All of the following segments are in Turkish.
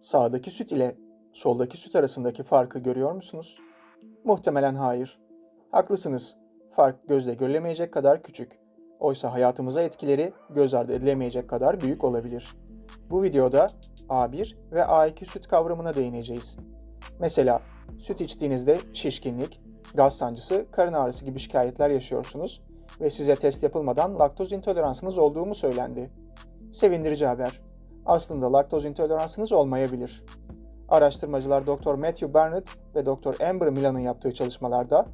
Sağdaki süt ile soldaki süt arasındaki farkı görüyor musunuz? Muhtemelen hayır. Haklısınız. Fark gözle görülemeyecek kadar küçük. Oysa hayatımıza etkileri göz ardı edilemeyecek kadar büyük olabilir. Bu videoda A1 ve A2 süt kavramına değineceğiz. Mesela süt içtiğinizde şişkinlik, gaz sancısı, karın ağrısı gibi şikayetler yaşıyorsunuz ve size test yapılmadan laktoz intoleransınız olduğu mu söylendi? Sevindirici haber. Aslında laktoz intoleransınız olmayabilir. Araştırmacılar Dr. Matthew Barnett ve Dr. Amber Milan'ın yaptığı çalışmalarda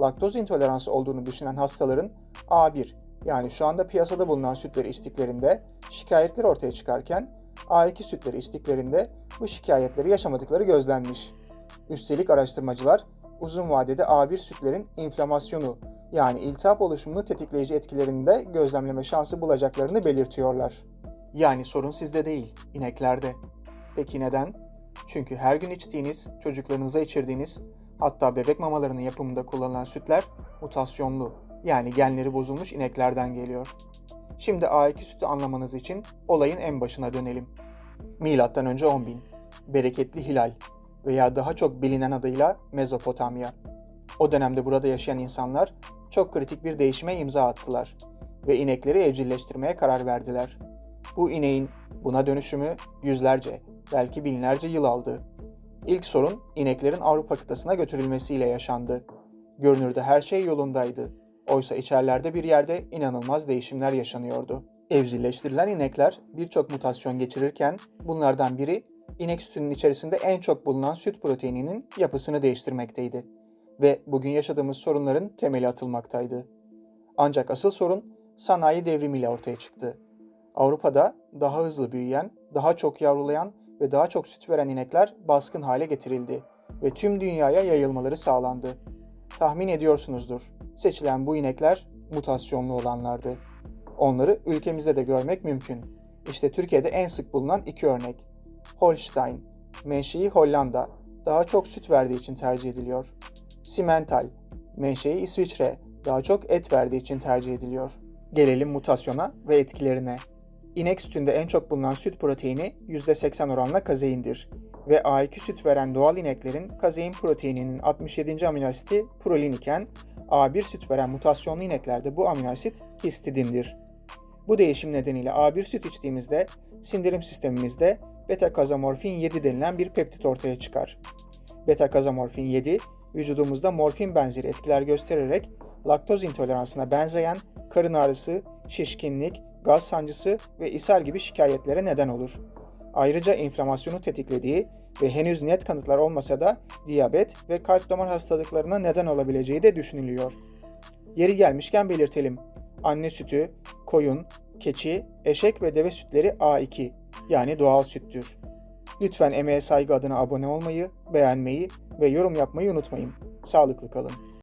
laktoz intoleransı olduğunu düşünen hastaların A1 yani şu anda piyasada bulunan sütleri içtiklerinde şikayetler ortaya çıkarken A2 sütleri içtiklerinde bu şikayetleri yaşamadıkları gözlenmiş. Üstelik araştırmacılar uzun vadede A1 sütlerin inflamasyonu yani iltihap oluşumunu tetikleyici etkilerini de gözlemleme şansı bulacaklarını belirtiyorlar. Yani sorun sizde değil, ineklerde. Peki neden? Çünkü her gün içtiğiniz, çocuklarınıza içirdiğiniz, hatta bebek mamalarının yapımında kullanılan sütler mutasyonlu, yani genleri bozulmuş ineklerden geliyor. Şimdi A2 sütü anlamanız için olayın en başına dönelim. Milattan önce 10.000, bereketli hilal veya daha çok bilinen adıyla Mezopotamya. O dönemde burada yaşayan insanlar çok kritik bir değişime imza attılar ve inekleri evcilleştirmeye karar verdiler. Bu ineğin buna dönüşümü yüzlerce, belki binlerce yıl aldı. İlk sorun ineklerin Avrupa kıtasına götürülmesiyle yaşandı. Görünürde her şey yolundaydı. Oysa içerlerde bir yerde inanılmaz değişimler yaşanıyordu. Evcilleştirilen inekler birçok mutasyon geçirirken bunlardan biri inek sütünün içerisinde en çok bulunan süt proteininin yapısını değiştirmekteydi ve bugün yaşadığımız sorunların temeli atılmaktaydı. Ancak asıl sorun sanayi devrimiyle ortaya çıktı. Avrupa'da daha hızlı büyüyen, daha çok yavrulayan ve daha çok süt veren inekler baskın hale getirildi ve tüm dünyaya yayılmaları sağlandı. Tahmin ediyorsunuzdur. Seçilen bu inekler mutasyonlu olanlardı. Onları ülkemizde de görmek mümkün. İşte Türkiye'de en sık bulunan iki örnek. Holstein, menşei Hollanda, daha çok süt verdiği için tercih ediliyor. Simmental, menşei İsviçre, daha çok et verdiği için tercih ediliyor. Gelelim mutasyona ve etkilerine. İnek sütünde en çok bulunan süt proteini %80 oranla kazeindir ve A2 süt veren doğal ineklerin kazein proteininin 67. amino asiti prolin iken A1 süt veren mutasyonlu ineklerde bu amino asit histidindir. Bu değişim nedeniyle A1 süt içtiğimizde sindirim sistemimizde beta-kazamorfin 7 denilen bir peptit ortaya çıkar. Beta-kazamorfin 7 vücudumuzda morfin benzeri etkiler göstererek laktoz intoleransına benzeyen karın ağrısı, şişkinlik, gaz sancısı ve ishal gibi şikayetlere neden olur. Ayrıca inflamasyonu tetiklediği ve henüz net kanıtlar olmasa da diyabet ve kalp damar hastalıklarına neden olabileceği de düşünülüyor. Yeri gelmişken belirtelim. Anne sütü, koyun, keçi, eşek ve deve sütleri A2 yani doğal süttür. Lütfen emeğe saygı adına abone olmayı, beğenmeyi ve yorum yapmayı unutmayın. Sağlıklı kalın.